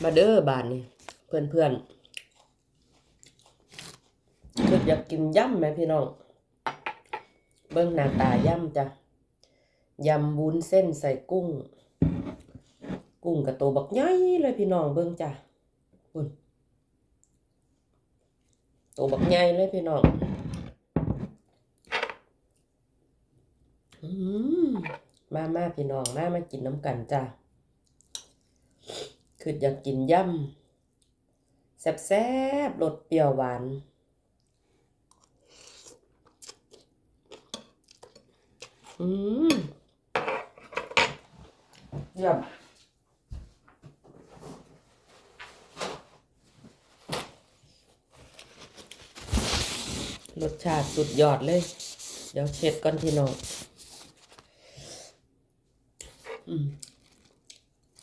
มาเด้อบานนี่เพื่อนเพื่อนคืออยากกินย่ำไหมพี่น้องเบิ้งหน้าตาย่ำจ้ะยำวุ้นเส้นใส่กุ้ง กุ้งกับตัวบักใหญ่เลยพี่น้องเบิ้งจ้ะอุ่นตัวบักใหญ่เลยพี่น้องอืมมามาพี่น้องมามากินน้ำกันจ้ะ คืออยากกินย่ำแซ่บๆรสเปรี้ยวหวาน อืมเยี่ยมรสชาติสุดยอดเลย เดี๋ยวเช็ดก่อนพี่น้อง อืม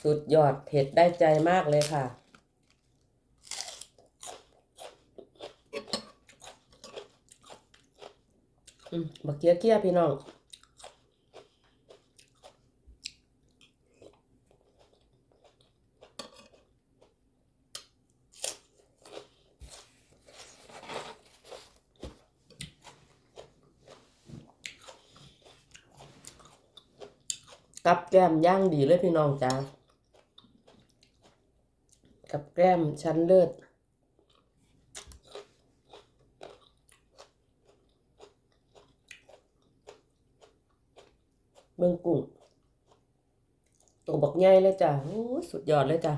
สุดยอดเผ็ดได้ใจมากเลยค่ะ อืมบักเกี้ยเกี้ยพี่น้องกับแก้มย่างดีเลยพี่น้องจ้า กับแก้มชั้นเลิศเบิ่งกุ้งตัวบักใหญ่เลยจ้ะโอ้สุดยอดเลยจ้ะ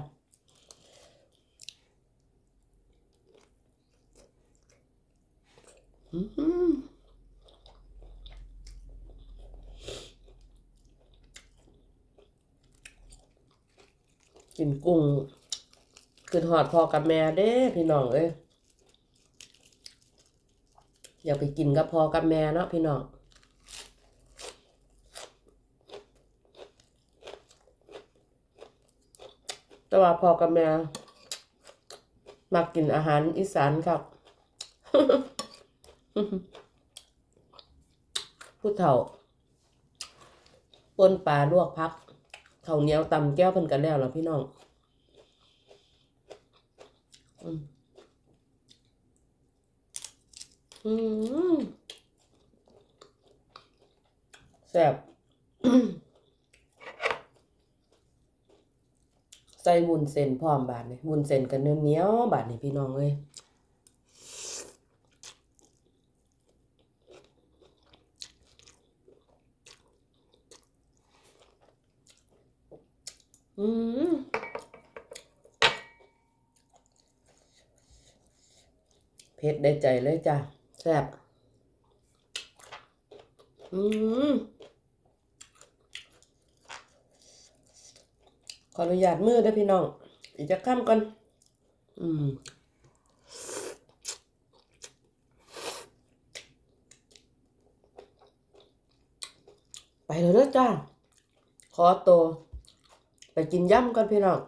อื้อหือกินกุ้ง ขึ้นหอดพอกับแม่เด้พี่น้องเอ้ยอย่าไปกินกับพอกับแม่เนาะพี่น้องแต่ว่าพอกับแม่มักกินอาหารอีสานครับ ผู้เฒ่าปนปลาลวกพักเขาเนี้ยวตำแก้วเพิ่นกันแล้วเหรอพี่น้อง อืมแซ่บใส่วุ้นเส้นพร้อมบาดนี่วุ้นเส้นกันเหนียวบาดนี่พี่น้องเอ้ยอืม เผ็ดได้ใจเลยจ้ะแซ่บอืมขออนุญาตมือเด้พี่น้อง อีกจะข้ามก่อน อืมไปเลยด้อจ้า ขอตัวไปกินย่ำก่อนพี่น้อง